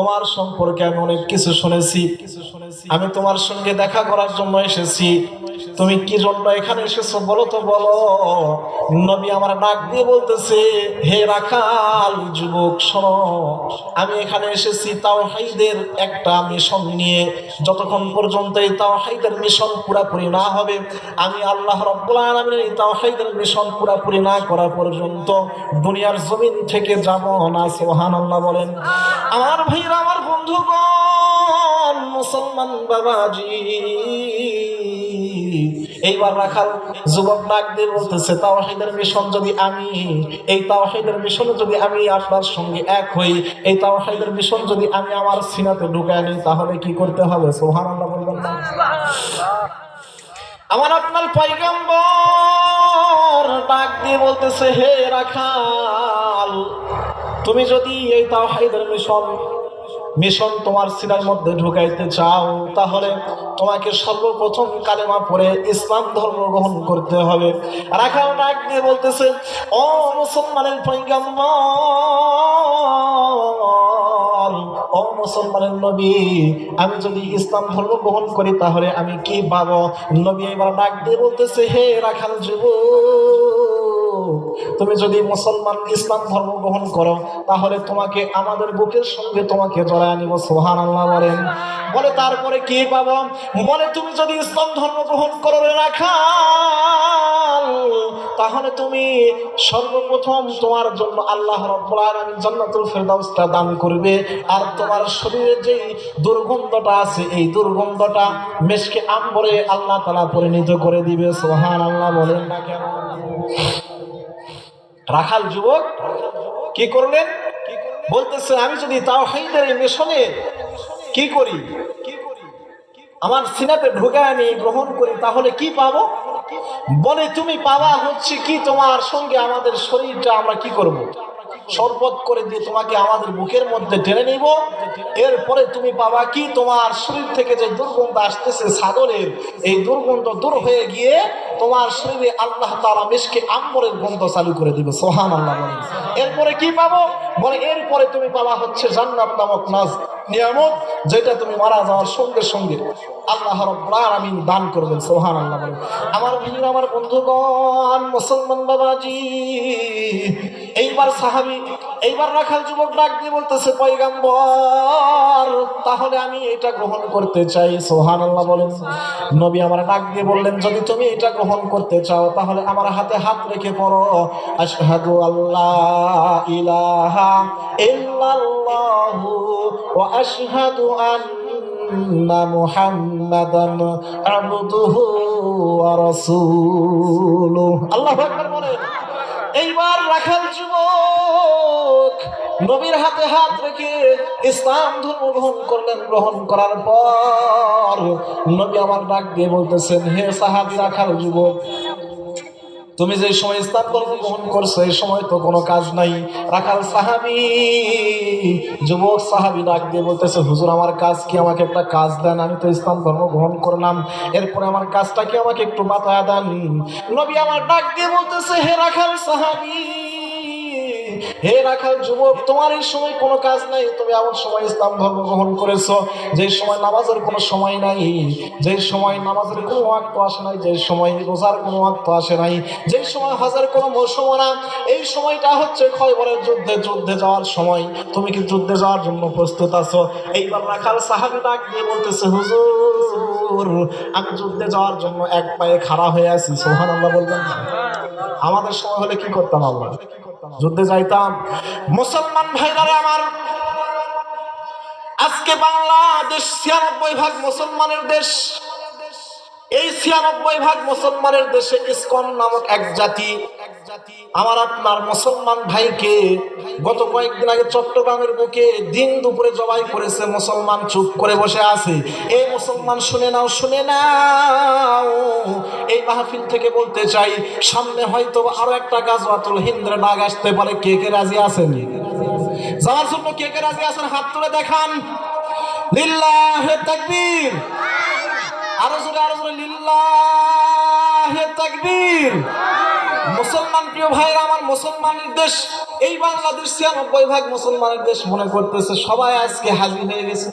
তোমার সম্পর্কে আমি অনেক কিছু শুনেছি। আমি তোমার সঙ্গে দেখা করার জন্য এসেছি। তুমি কি জন্য এখানে এসেছ বলো তো, বলো। নবী আমার ডাক দিয়ে বলতেছে, হে রাখাল, যুবক, শোনো। আমি এখানে এসেছি তাও হাইদের একটা মিশন নিয়ে। যতক্ষণ পর্যন্ত এই তাও হাইদের মিশন পুরাপুরি না হবে, আমি আল্লাহ রব্বুল আলমিনের এই তাও হাইদের মিশন পুরাপুরি না করা পর্যন্ত দুনিয়ার জমিন থেকে যাব না সোহান আল্লাহ বলেন। আমার ভাইরা আমার বন্ধুগণ, মুসলমান বাবাজি। এইবার রাখাল যুবক ডাক দিয়ে বলতেছে, তাওহিদের মিশন যদি আমি, এই তাওহিদের মিশনে যদি আমি আপনার সঙ্গে এক হই, এই তাওহিদের মিশন যদি আমি আমার সিনাতে ঢুকাই নিই, তাহলে কি করতে হবে? সোহান আল্লাহ বলবেন না আমার আপনার পয়গম্বর ডাক দিয়ে বলতেছে, হে রাখাল, তুমি যদি এই তাওহিদের মিশন মিশন তোমার সিনার মধ্যে ঢুকাইতে চাও, তাহলে তোমাকে সর্বপ্রথম কালেমা পড়ে ইসলাম ধর্ম গ্রহণ করতে হবে। রাখাল ডাক দিয়ে বলতেছে, ও মুসলমানের ও মুসলমানের নবী, আমি যদি ইসলাম ধর্ম গ্রহণ করি তাহলে আমি কি পাবো? নবী এবার ডাক দিয়ে বলতেছে, হে রাখাল যুবক তুমি যদি মুসলমান ইসলাম ধর্ম গ্রহণ করো, তাহলে তোমাকে আমাদের বুকের সঙ্গে তোমাকে জড়ায় নিব সোহান আল্লাহ বলেন। বলে, তারপরে কি পাবো? বলে, তুমি যদি ইসলাম ধর্ম গ্রহণ করো রাখা তাহলে তুমি সর্বপ্রথম তোমার জন্য আল্লাহ রব্বুল দান করবে। আর তোমার শরীরে যেই দুর্গন্ধটা আছে, এই দুর্গন্ধটা মেশকে আম্বরে আল্লাহ তাআলা পরিণত করে দিবে সোহান আল্লাহ বলেন। না কেন রাখাল যুবক, কি করলেন? বলতেছে, আমি যদি তাও হাইদের এই মিশনে কি করি? আমার সিনাতে ঢুকায় আমি গ্রহণ করি, তাহলে কি পাবো? বলে, তুমি পাওয়া হচ্ছে কি তোমার সঙ্গে আমাদের শরীরটা আমরা কি করব। শরবত করে দিয়ে তোমাকে আমাদের বুকের মধ্যে টেনে নিব। এরপরে তুমি পাবা কি? তোমার শরীর থেকে যে দুর্গন্ধ আসতেছে সাগরের, এই দুর্গন্ধ দূর হয়ে গিয়ে তোমার শরীরে আল্লাহ তালা মিশকে আম্বরের গন্ধ চালু করে দিবে। সোহান আল্লাহ এরপরে কি পাবো? বলে এরপরে তুমি পাবা হচ্ছে জান্নাত নামক নাজ, নিয়ামত, যেটা তুমি মারা যাওয়ার সঙ্গে সঙ্গে আল্লাহ রব্বুল আলামিন দান করবেন। সোহান আল্লাহ আমার ভিড় আমার বন্ধুগণ, মুসলমান বাবাজি সাহাবি, এইবার রাখাল যুবক ডাক দিয়ে বলতেছে, পয়গাম্বর, তাহলে আমি এটা গ্রহণ করতে চাই। সোহান আল্লাহ বলেন। নবী আমার ডাক দিয়ে বললেন, যদি তুমি এটা গ্রহণ করতে চাও, তাহলে আমার হাতে হাত রেখে পড়ো। আশহাদু আল্লাহ ইলাহা ইল্লাল্লাহু ওয়া আশহাদু আন্না মুহাম্মাদান আবদুহু ওয়া রাসূলুহু। আল্লাহু আকবার বলেন। এইবার রাখাল যুবক নবীর হাতে হাত রেখে ইসলাম ধর্ম গ্রহণ করলেন, গ্রহণ করার পর নবী আমার ডাক দিয়ে বলতেছেন, হে সাহাবি রাখাল যুবক তুমি যে সময় ইসলাম ধর্ম গ্রহণ করছ, এই সময় তো কোনো কাজ নাই। রাখাল সাহাবি, যুবক সাহাবি ডাক দিয়ে বলতেছে, হুজুর, আমার কাজ কি আমাকে একটা কাজ দেন? আমি তো ইসলাম ধর্ম গ্রহণ করলাম। এরপরে আমার কাজটা কি আমাকে একটু বাতায়া দেন? নবী আমার ডাক দিয়ে বলতেছে, হে রাখাল সাহাবি হে রাখাল যুবক, তোমার এই সময় কোনো কাজ নাই, তুমি এমন সময় ইসলাম ধর্ম গ্রহণ করেছ, যে সময় নামাজের কোনো সময় নাই, যে সময় নামাজের কোনো ওয়াক্ত আসে নাই, যে সময় রোজার কোনো ওয়াক্ত আসে নাই, যে সময় হজের কোনো মৌসুম না, এই সময়টা হচ্ছে খয়বরের যুদ্ধে যুদ্ধে যাওয়ার সময়। তুমি কি যুদ্ধে যাওয়ার জন্য প্রস্তুত আছো? এইবার রাখাল সাহাবি ডাক দিয়ে বলতেছে, হুজুর, আমি যুদ্ধে যাওয়ার জন্য এক পায়ে খাড়া হয়ে আছি সোহান আল্লাহ বলবেন আমাদের সময় হলে কি করতাম আমরা? যুদ্ধে যাইতাম। মুসলমান ভাইরা আমার আজকে বাংলাদেশ ছিয়ানব্বই ভাগ মুসলমানের দেশ। এই ছিয়ানব্বই ভাগ মুসলমানের দেশে ইস্কন নামক এক জাতি আমার আপনার মুসলমান ভাইকে গত কয়েকদিন আগে চট্টগ্রামের বুকে দিন দুপুরে জবাই করেছে, মুসলমান চুপ করে বসে আছে। এই মুসলমান, শুনে নাও শুনে নাও। এই মাহফিল থেকে বলতে চাই, সামনে হয়তো আরও একটা গাজওয়াতুল হিন্দের ডাক আসতে পারে। কে কে রাজি আছেন? যাওয়ার জন্য কে কে রাজি আছেন, হাত তুলে দেখান। লিল্লাহে তাকবীর। আরও জোরে আরও জোরে, লিল্লাহে তাকবীর। মুসলমান প্রিয় ভাইয়েরা, আমার মুসলমানের দেশ, এই বাংলাদেশ ছিয়ানব্বই ভাগ মুসলমানের দেশ মনে করতেছে, সবাই আজকে হাজির হয়ে গেছে।